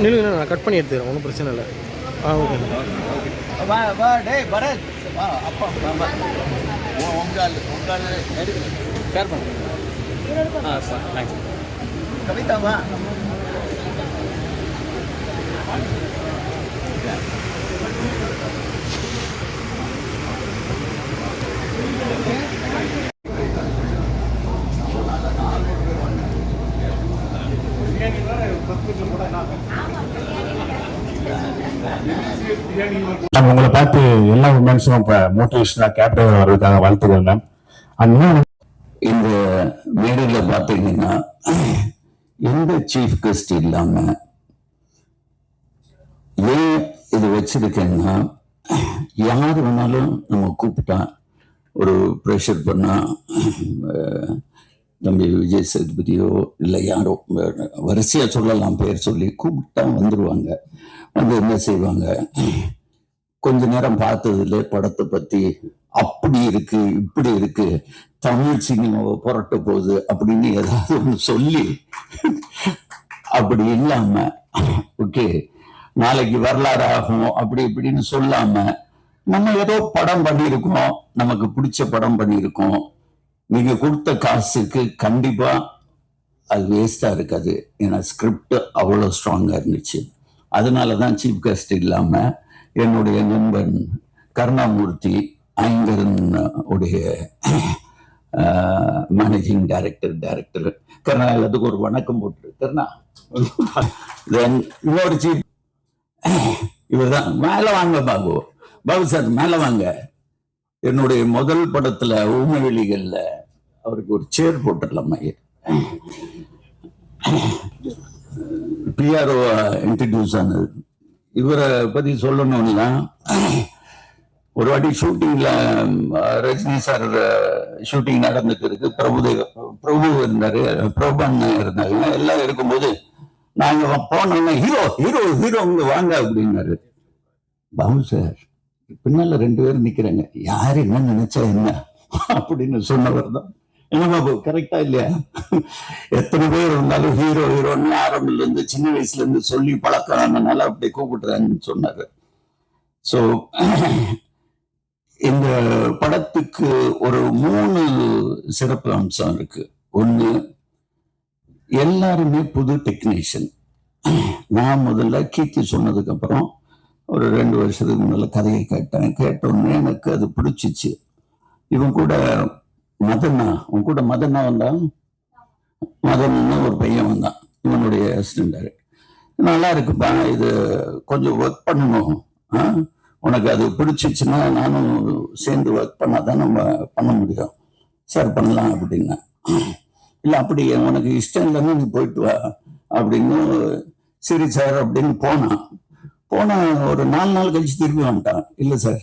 நான் கட் பண்ணி எடுத்துக்கிறேன் ஒன்றும் பிரச்சனை இல்லை. ஆ ஓகே வா வா டேய் பரத் வா அப்பா வா வா உ- உங்க ஆளு உங்க ஆளு எடுக்கணும் ஷேர் பண்ணுறேன் ஆ சார் தேங்க்ஸ் கவிதா வா மேம் உங்களை பார்த்து எல்லா உமன்ஸும் இப்போ மோட்டிவேஷனாக கேப்டன் வர்றதுக்காக வாழ்த்துக்கள் மேம் இந்த மேடையில் பார்த்தீங்கன்னா எந்த சீஃப் கெஸ்ட் இல்லாம ஏன் இது வச்சிருக்கேன்னா யார் வேணாலும் நம்ம கூப்பிட்டா ஒரு ப்ரெஷர் பண்ணால் தம்பி விஜய் சேதுபதியோ இல்லை யாரோ வரிசையாக சொல்லலாம் பேர் சொல்லி கூப்பிட்டா வந்துடுவாங்க வந்து என்ன செய்வாங்க? கொஞ்ச நேரம் பார்த்ததுல படத்தை பத்தி அப்படி இருக்கு இப்படி இருக்கு தமிழ் சினிமாவை புரட்ட போகுது அப்படின்னு ஏதாவது ஒன்று சொல்லி அப்படி இல்லாம ஓகே நாளைக்கு வரலாறு ஆகும் அப்படி இப்படின்னு சொல்லாம நம்ம ஏதோ படம் பண்ணியிருக்கோம் நமக்கு பிடிச்ச படம் பண்ணியிருக்கோம் நீங்க கொடுத்த காசுக்கு கண்டிப்பா அது வேஸ்டா இருக்காது. ஏன்னா ஸ்கிரிப்ட் அவ்வளோ ஸ்ட்ராங்கா இருந்துச்சு. அதனால தான் சீஃப் கெஸ்ட் இல்லாம என்னுடைய நண்பன் கருணாமூர்த்தி ஐங்கரன் உடைய மேனேஜிங் டைரக்டர் டைரக்டர் கருணா எல்லாத்துக்கும் ஒரு வணக்கம் போட்டு கருணா. தென் இன்னொரு சீஃப் இவர் தான் மேலே வாங்க பாபு. பாபு சார் மேலே வாங்க. என்னுடைய முதல் படத்துல ஊமவெளிகள்ல அவருக்கு ஒரு சேர் போட்டுடலாம் பிஆர்ஓவா பிஆர்ஓ இன்ட்ரடியூஸ் ஆனது. இவரை பத்தி சொல்லணும்னா ஒரு வாட்டி ஷூட்டிங்ல ரஜினி சார் ஷூட்டிங் நடந்துட்டு இருக்கு. பிரபுதேவ பிரபு இருந்தாரு பிரபன் இருந்தாங்க எல்லாம் இருக்கும்போது நாங்க போனோம்னா ஹீரோ ஹீரோ ஹீரோ வாங்க அப்படின்னாரு. பாபு சார் பின்னால ரெண்டு பேரும் நிக்கிறாங்க. யார் என்ன நினைச்சா என்ன? அப்படின்னு சொன்னவர் தான். என்ன பாபு கரெக்டா இல்லையா? எத்தனை பேர் இருந்தாலும் ஹீரோ ஹீரோன்னு ஆரம்பில இருந்து சின்ன வயசுல இருந்து சொல்லி பழக்கம் அப்படி கூப்பிடுறாங்கன்னு சொன்னாரு. ஸோ இந்த படத்துக்கு ஒரு மூணு சிறப்பு அம்சம் இருக்கு. ஒண்ணு எல்லாருமே புது டெக்னீஷியன் நான் முதல்ல கீர்த்தி சொன்னதுக்கு அப்புறம் ஒரு ரெண்டு வருஷத்துக்கு முன்னால கதையை கேட்டேன். கேட்டோடனே எனக்கு அது பிடிச்சிச்சு. இவன் கூட மதன்னா உன் கூட மதன்னா வந்தான் மதன்னா ஒரு பையன் வந்தான் இவனுடைய அசிஸ்டண்டாரு நல்லா இருக்குப்பா இது கொஞ்சம் ஒர்க் பண்ணணும். ஆ? உனக்கு அது பிடிச்சிச்சுன்னா நானும் சேர்ந்து ஒர்க் பண்ணாதான் நம்ம பண்ண முடியும். சார் பண்ணலாம் அப்படின்னா. இல்லை அப்படி உனக்கு இஷ்டம் இல்லைன்னு நீ போயிட்டு வா அப்படின்னு சரி சார் அப்படின்னு போனான். போன ஒரு நாலு நாள் கழிச்சு திரும்பி வந்துட்டான். இல்லை சார்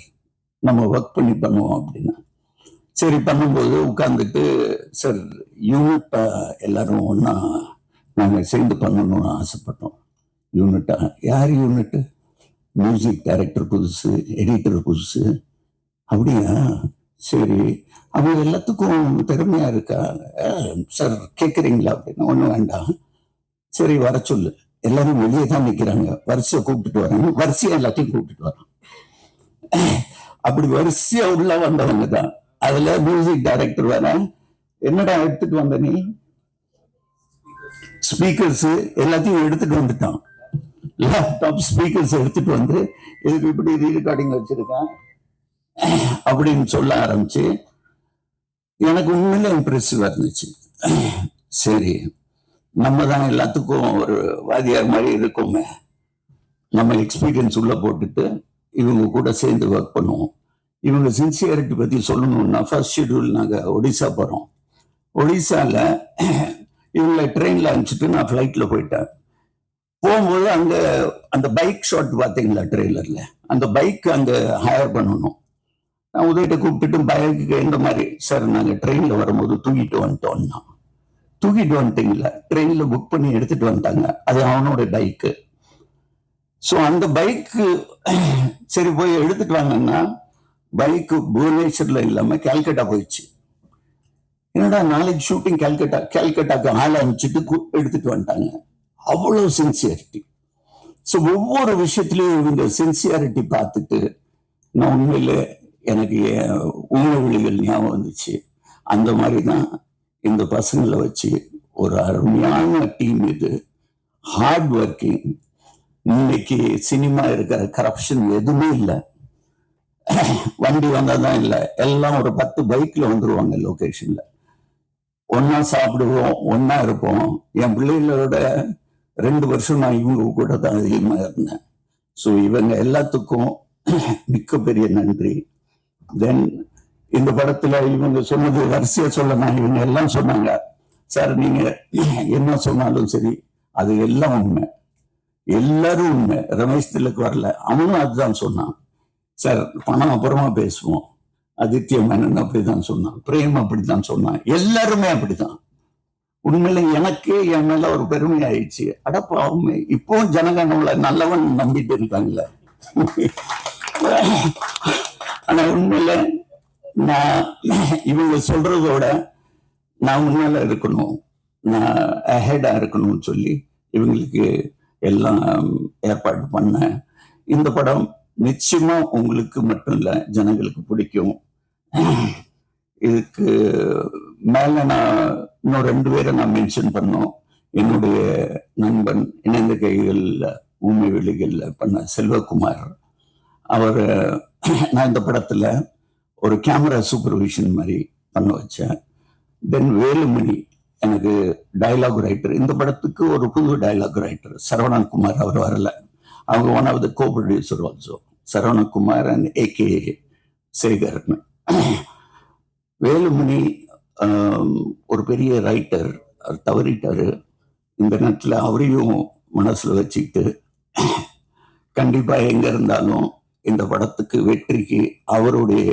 நம்ம ஒர்க் பண்ணி பண்ணுவோம் அப்படின்னா. சரி பண்ணும்போது உட்காந்துட்டு சார் யூனிட்டா எல்லாரும் ஒன்றா நாங்கள் சேர்ந்து பண்ணணும்னு ஆசைப்பட்டோம். யூனிட்டா யார் யூனிட்டு மியூசிக் டைரக்டர் புதுசு எடிட்டர் புதுசு. அப்படியா? சரி அவங்க எல்லாத்துக்கும் திறமையா இருக்கா? சார் கேட்குறீங்களா அப்படின்னா ஒன்றும் வேண்டாம். சரி வர சொல்லு. எல்லாரும் வெளியே தான் நிற்கிறாங்க வரிசையை கூப்பிட்டுட்டு வராங்க. வரிசையை எல்லாத்தையும் கூப்பிட்டுட்டு வராங்க. அப்படி வரிசையா உள்ள வந்தவங்க தான். அதுல மியூசிக் டைரக்டர் வேற. என்னடா எடுத்துட்டு வந்த நீ? ஸ்பீக்கர்ஸ் எல்லாத்தையும் எடுத்துட்டு வந்துட்டான். லேப்டாப் ஸ்பீக்கர்ஸ் எடுத்துட்டு வந்து இதுக்கு இப்படி ரீரெக்கார்டிங் வச்சிருக்கேன் அப்படின்னு சொல்ல ஆரம்பிச்சு எனக்கு உண்மையில இம்ப்ரெசிவா இருந்துச்சு. சரி. நம்ம தான் எல்லாத்துக்கும் ஒரு வாதியார் மாதிரி இருக்கோமே. நம்ம எக்ஸ்பீரியன்ஸ் உள்ள போட்டுட்டு இவங்க கூட சேர்ந்து ஒர்க் பண்ணுவோம். இவங்க சின்சியரிட்டி பற்றி சொல்லணும்னா ஃபர்ஸ்ட் ஷெட்யூல் நாங்கள் ஒடிசா போகிறோம் ஒடிசாவில் இவங்களை ட்ரெயினில் அனுப்பிச்சிட்டு நான் ஃப்ளைட்டில் போயிட்டேன். போகும்போது அங்கே அந்த பைக் ஷாட் பார்த்தீங்களா ட்ரெய்லரில் அந்த பைக் அங்கே ஹையர் பண்ணணும். நான் உதவிட்ட கூப்பிட்டுட்டு பைக்கு எந்த மாதிரி சார் நாங்கள் ட்ரெயினில் வரும்போது தூங்கிட்டு வந்துட்டோம்னா. தூக்கிட்டு வந்துட்டீங்களா ட்ரெயின்ல புக் பண்ணி எடுத்துட்டு வந்துட்டாங்க. அது அவனோட பைக்கு ஸோ அந்த பைக்கு சரி போய் எடுத்துட்டு வாங்கன்னா பைக்கு புவனேஸ்வரில் இல்லாமல் கேல்கட்டா போயிடுச்சு. என்னடா நாளைக்கு ஷூட்டிங் கேல்கட்டா கேல்கட்டாக்கு ஆள் அனுப்பிச்சிட்டு எடுத்துட்டு வந்துட்டாங்க. அவ்வளோ சின்சியாரிட்டி ஸோ ஒவ்வொரு விஷயத்துலையும் இவங்க சின்சியாரிட்டி பார்த்துட்டு நான் உண்மையில எனக்கு உண்மை விழிகள் ஞாபகம் வந்துச்சு. அந்த மாதிரி தான் இந்த பசங்களை வச்சு ஒரு அருமையான டீம் இது. ஹார்ட் ஒர்க்கிங் இன்னைக்கு சினிமா இருக்கிற கரப்ஷன் எதுவுமே இல்லை. வண்டி வந்தால் தான் இல்லை. எல்லாம் ஒரு பத்து பைக்கில் வந்துருவாங்க லொக்கேஷனில் ஒன்றா சாப்பிடுவோம் ஒன்றா இருப்போம். என் பிள்ளைகளோட ரெண்டு வருஷம் நான் இவங்க கூட தான் அதிகமாக இருந்தேன். ஸோ இவங்க எல்லாத்துக்கும் மிக்க பெரிய நன்றி. தென் இந்த படத்துல இவங்க சொன்னது வரிசையா சொல்லணும் இவங்க எல்லாம் சொன்னாங்க. சார் நீங்க என்ன சொன்னாலும் சரி அது எல்லாம் உண்மை. எல்லாரும் உண்மை. ரமேஷ் திலக் வரல. அவனும் அதுதான் சொன்னான். சார் பணம் அப்புறமா பேசுவோம். ஆதித்ய மேனன் அப்படிதான் சொன்னான். பிரேம் அப்படிதான் சொன்னான். எல்லாருமே அப்படிதான். உண்மையில எனக்கே என் மேல ஒரு பெருமை ஆயிடுச்சு. அடப்பாவுமே இப்போ ஜனகனவுல நல்லவன் நம்பிட்டு இருக்காங்கல்ல ஆனா உண்மையில நான் இவங்க சொல்றதோட நான் உண்மையில இருக்கணும். நான் அஹெடா இருக்கணும்னு சொல்லி இவங்களுக்கு எல்லாம் ஏற்பாடு பண்ணேன் இந்த படம் நிச்சயமா உங்களுக்கு மட்டும் இல்லை ஜனங்களுக்கு பிடிக்கும். இதுக்கு மேல நான் இன்னும் ரெண்டு பேரை நான் மென்ஷன் பண்ணோம். என்னுடைய நண்பன் இணைந்த கைகளில் ஊமை வெளிகளில் பண்ண செல்வகுமார். அவர் நான் இந்த படத்துல ஒரு கேமரா சூப்பர்விஷன் மாதிரி பண்ண வச்சேன். தென் வேலுமணி எனக்கு டயலாக் ரைட்டர் இந்த படத்துக்கு ஒரு புது டயலாக் ரைட்டர் சரவணன் குமார் அவர் வரல. அவங்க one of the co producer also Saravanakumar and AK சேகர்னு. Velumani ஒரு பெரிய ரைட்டர் அவர் தவறிட்டார். இந்த நேரத்தில் அவரையும் மனசில் வச்சுக்கிட்டு கண்டிப்பாக எங்கே இருந்தாலும் இந்த படத்துக்கு வெற்றிக்கு அவருடைய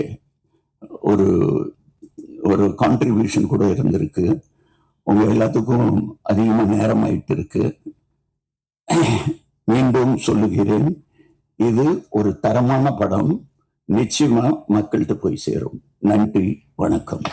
ஒரு ஒரு கான்ட்ரிபியூஷன் கூட இருந்திருக்கு. உங்க எல்லாத்துக்கும் அதிகமாக நேரம் ஆயிட்டு இருக்கு மீண்டும் சொல்லுகிறேன் இது ஒரு தரமான படம். நிச்சயமா மக்கள்கிட்ட போய் சேரும். நன்றி வணக்கம்.